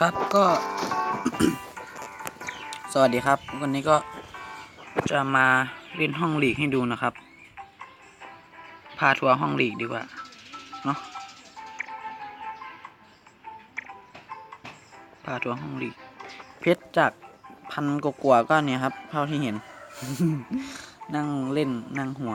ครับก็ สวัสดีครับ วันนี้ก็จะมาเล่นห้องหลีกให้ดูนะครับ พาทัวร์ห้องหลีกดีกว่า เนาะพาทัวร์ห้องหลีก เพชรจากพันกว่าก็เนี่ยครับ เท่าที่เห็น นั่งเล่นนั่งหัว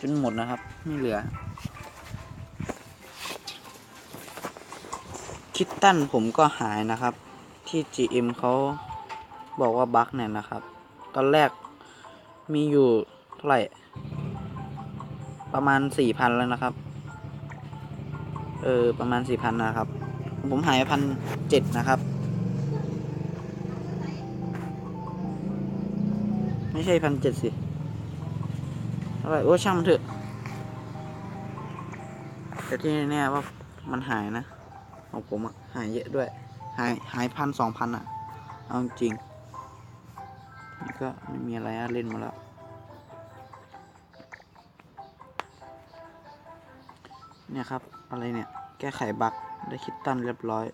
จนหมดนะครับ ไม่เหลือ คิดตันผมก็หายนะครับ ที่ GM เขาบอกว่าบั๊กเนี่ยนะครับ ตอนแรกมีอยู่เท่าไหร่ ประมาณสี่พันแล้วนะครับ เออ ประมาณสี่พันนะครับ ผมหายพันเจ็ดนะครับ ไม่ใช่พันเจ็ดสิเท่าไหร่โอ้ช่างมันเถอะแต่ที่แน่ว่ามันหายนะ ของผมอะหายเยอะด้วย หายหายพันสองพันอะเอาจริงนี่ก็ไม่มีอะไรอะเล่นมาแล้ว เนี่ยครับ อะไรเนี่ย แก้ไขบั๊กได้คิดตันเรียบร้อย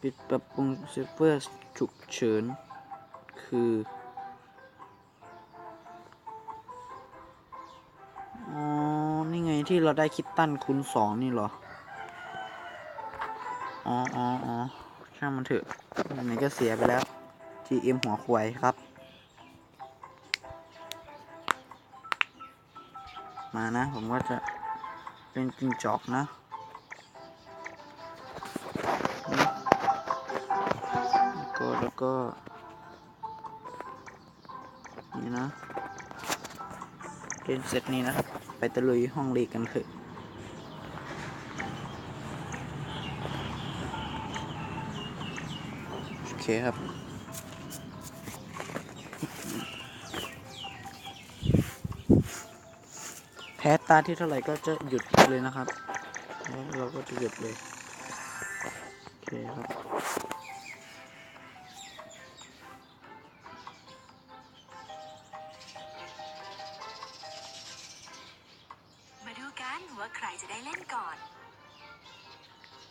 ปิดปรับปรุงเซิร์ฟเวอร์ฉุกเฉิน คือ อ๋อ นี่ไงที่เราได้คิดตันคูณสองนี่เหรอ อ๋ออ๋ออ๋อช่างมันเถอะไหนๆก็เสียไปแล้ว GM หัวควายครับ มานะ ผมว่าจะเป็นจิงจอกนะก็แล้วก็ นี่นะเล่นเซตนี้นะ ไปตะลุยห้องลีกกันเถอะ เคครับ แพ้ตาที่เท่าไหร่ก็จะหยุดเลยนะครับ แล้วเราก็จะหยุดเลย โอเคครับ มาดูกันว่าใครจะได้เล่นก่อน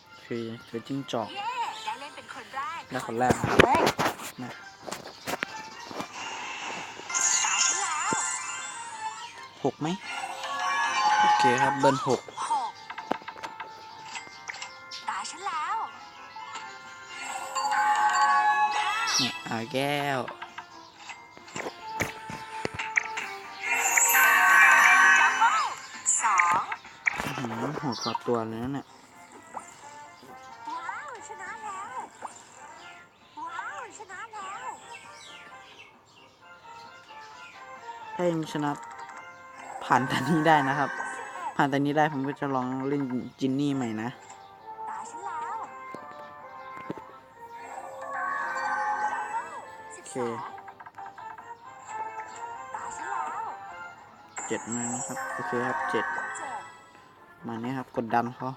โอเคเจอจิ้งจอกเได้คนแรกนะครับเลยนะตาฉันแล้วหกไหมโอเคครับเบิร์นหกหกตาฉันแล้วห้าเนี่ยเอาแก้วดับเบิลสองอื้อหือหัวกอดตัวเลยนะเนี่ย นะแล้วถ้ายังชนะผ่านตอนนี้ได้นะครับ ผ่านตอนนี้ได้ผมก็จะลองเล่นจินนี่ใหม่นะตาฉันแล้วสิบโอเคสองตาฉันแล้วเจ็ดมานะครับ โอเคครับเจ็ดเจ็ดมานี้ครับ กดดันเขา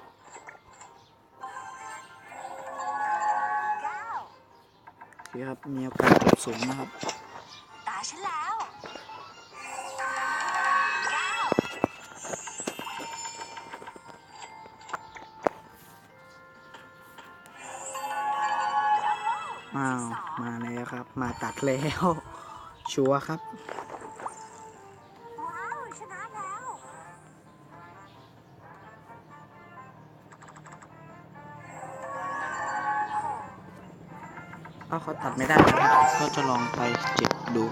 เคครับ มีโอกาสสูงนะครับ ตาฉันแล้วเก้าอ้าว มาแล้วครับ มาตัดแล้ว ชัวร์ครับ ถ้าเขาตัดไม่ได้นะครับก็จะลองไปเจ็บดู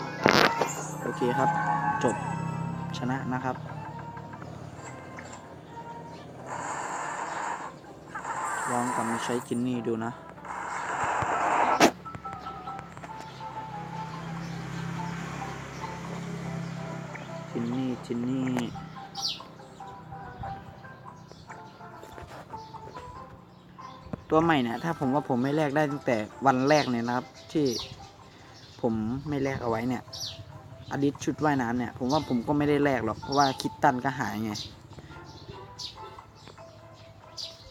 โอเคครับ จบชนะนะครับลองกลับมาใช้จินนี่ดูนะ จินนี่จินนี่ ตัวใหม่เนี่ยถ้าผมว่าผมไม่แลกได้ตั้งแต่วันแรกเนี่ยนะครับ ที่ผมไม่แลกเอาไว้เนี่ยอดิตชุดว่ายน้ำเนี่ย ผมว่าผมก็ไม่ได้แลกหรอกเพราะว่าคิดตันก็หายไง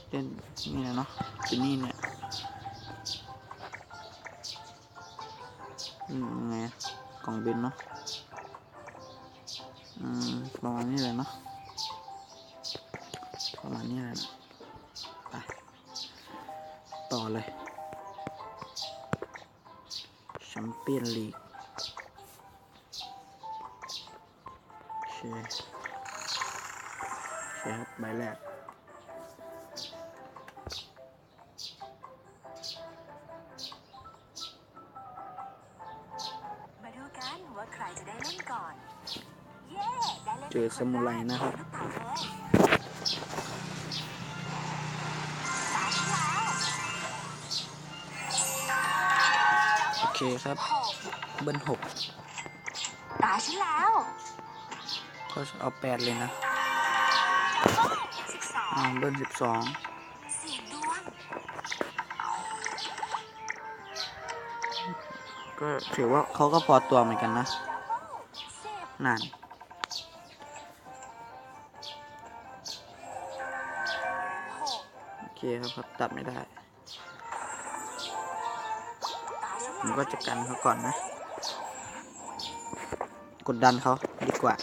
เล่นนี่นะเนาะจินนี่เนี่ยอืมไงกล่องเบนเนาะอืมประมาณนี้เลยเนาะประมาณนี้เลยนะ เปี้ยนลีกโอเคโอเคครับใบแรกมาดูกันว่าใครจะได้เล่นก่อน เย้ ได้เล่นเจอสมุไรนะครับ เคครับหกเบิ้ลหกตาฉันแล้วก็เอาแปดเลยนะสิบสองอ่าเบิ้ลสิบสองเสียงดวงก็ถือว่าเขาก็พอตัวเหมือนกันนะดับเบิ้ลสิบนั่นหกโอเคครับครับ ตัดไม่ได้ ผมแล้วก็จะกันเขาก่อนนะ กดดันเขาดีกว่า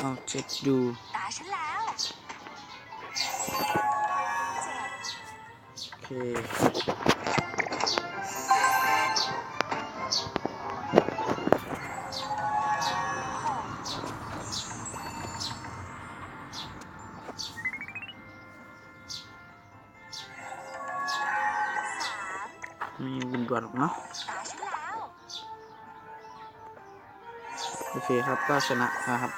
เอาเช็คดูตาฉันแล้วเจ็ดโอเค มีวินด่วนหรอกเนาะโอเคครับก็ชนะนะครับ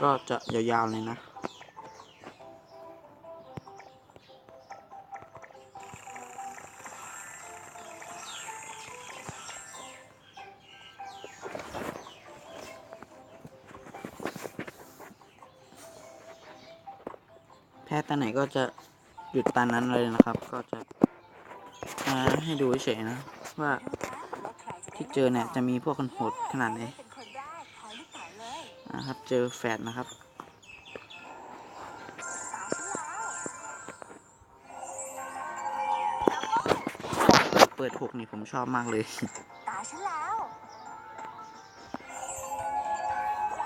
ก็จะยาวๆเลยนะ ก็จะหยุดตานั้นเลยนะครับ ก็จะมาให้ดูเฉยๆนะ ว่าที่เจอเนี่ยจะมีพวกคนโหดขนาดไหนนะครับ เจอแฟดนะครับเปิดหกนี่ผมชอบมากเลย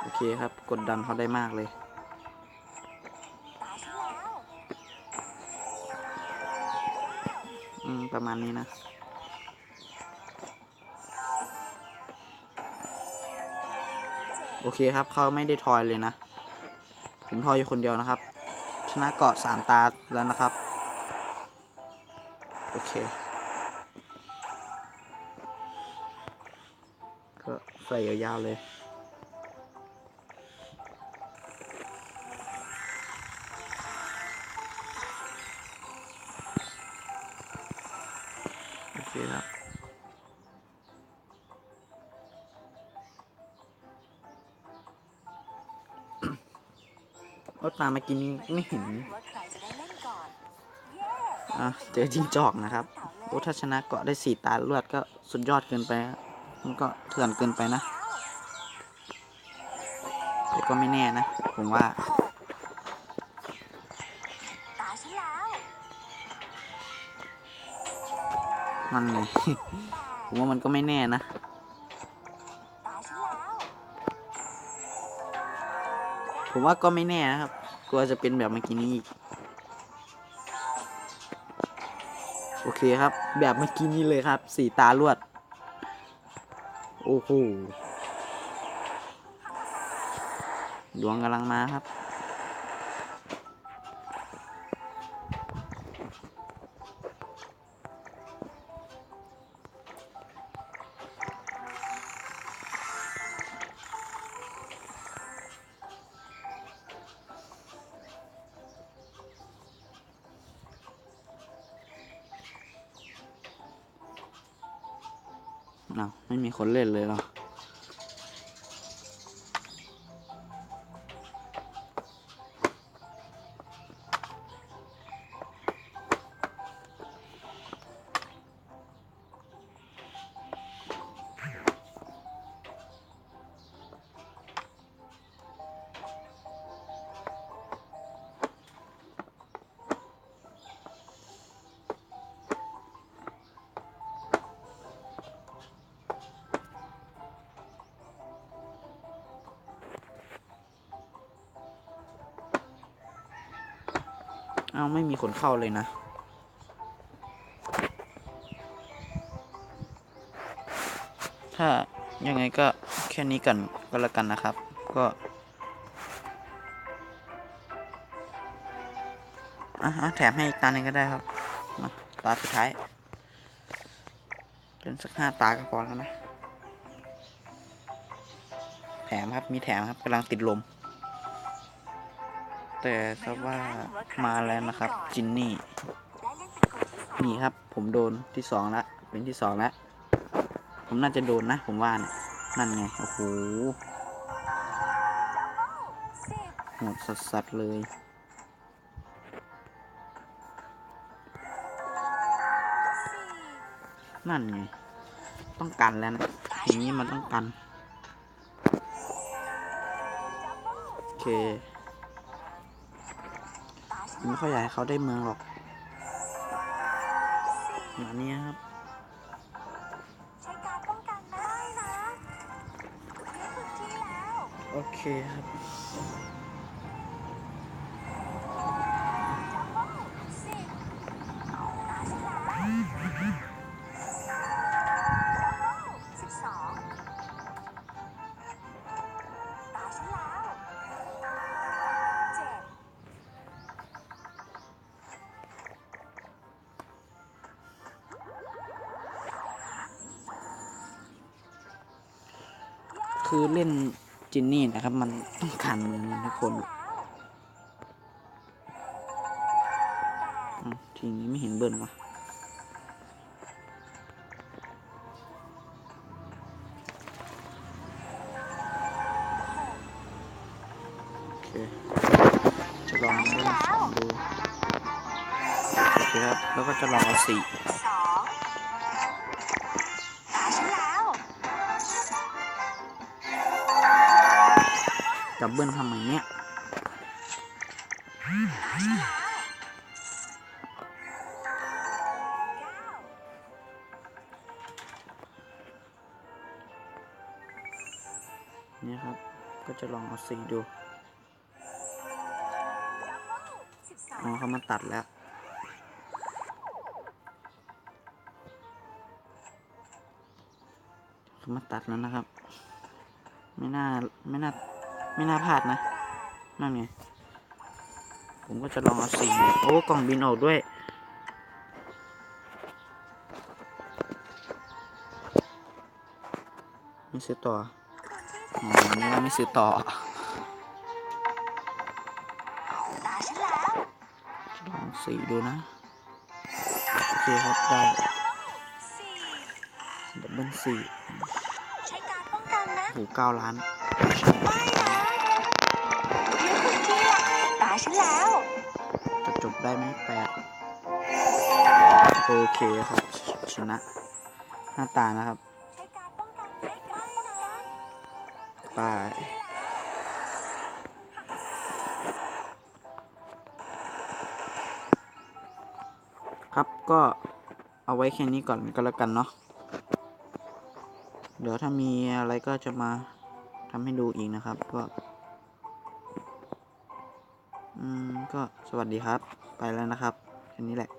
โอเคครับ กดดันเขาได้มากเลย ประมาณนี้นะโอเคครับเขาไม่ได้ทอยเลยนะ ผมทอยอยู่คนเดียวนะครับ ชนะเกาะสามตาแล้วนะครับ โอเค ก็ใส่ยาวๆเลย โอเคครับก็ตามมากินไม่เห็นว่าใครจะได้เล่นก่อนเย้อะ เจอจิงจอกนะครับโอ้ถ้าชนะเกาะได้สี่ตาลวดก็สุดยอดเกินไป มันก็เถื่อนเกินไปนะแต่ก็ไม่แน่นะ ผมว่า มันไงผมว่ามันก็ไม่แน่นะผมว่าก็ไม่แน่นะครับกลัวจะเป็นแบบเมื่อกี้นี้อีกโอเคครับ แบบเมื่อกี้นี้เลยครับ สีตาลวด โอ้โหดวงกำลังมาครับ อ้าวไม่มีคนเล่นเลยเหรอ เอาไม่มีคนเข้าเลยนะ ถ้ายังไงก็แค่นี้กันก็แล้วกันนะครับ ก็อะแถมให้อีกตาหนึ่งก็ได้ครับ มาตาสุดท้ายเล่นสักห้าตาก็พอแล้วนะ แถมครับ มีแถมครับกำลังติดลม แต่ทราบว่ามาแล้วนะครับ จินนี่ นี่ครับผมโดนที่สองละ เป็นที่สองละ ผมน่าจะโดนนะ ผมว่านะนั่นไง โอ้โหสิบโหดสัสๆเลยนั่นไง ต้องกันแล้วนะ อย่างนี้มันต้องกัน โอเค ไม่ค่อยอยากให้เขาได้เมืองหรอกสี่มานี้ครับใช้การป้องกันได้นะนี่คือที่แล้วโอเคครับ คือเล่นจินนี่นะครับ มันต้องกันเมืองนทุกคนทีนี้ไม่เห็นเบิ้ลวะโอเค จะลองเล่นสองดูโอเคครับ แล้วก็จะลองเอาสี่ จับเบิ้ลทำไมเนี่ยตาฉันแล้วเก้าเนี่ยครับ ก็จะลองเอาสีดูสิบสองอ๋อเขามาตัดแล้วเขามาตัดแล้วนะครับ ไม่น่า ไม่น่า ไม่น่าพลาดนะ นั่นไง ผมก็จะลองเอาสี่ดูโอ้ กล่องบินออกด้วย ไม่ซื้อต่ออ๋อนี่ว่าไม่ซื้อต่อตาฉันแล้วลองสี่ดูนะ โอเคครับได้สี่ดับเบิลสี่ใช้การป้องกันนะโอ้โหเก้าล้านไม่นะนี่คือที่ละตา ฉันแล้ว จะจบได้ไหมแปดโอเคครับ ชนะ หน้าตานะครับใช้การป้องกันไม่ไม่นะไปครับก็เอาไว้แค่นี้ก่อนก็แล้วกันเนาะเดี๋ยวถ้ามีอะไรก็จะมาทำให้ดูอีกนะครับ ก็ ก็สวัสดีครับ ไปแล้วนะครับแค่นี้แหละ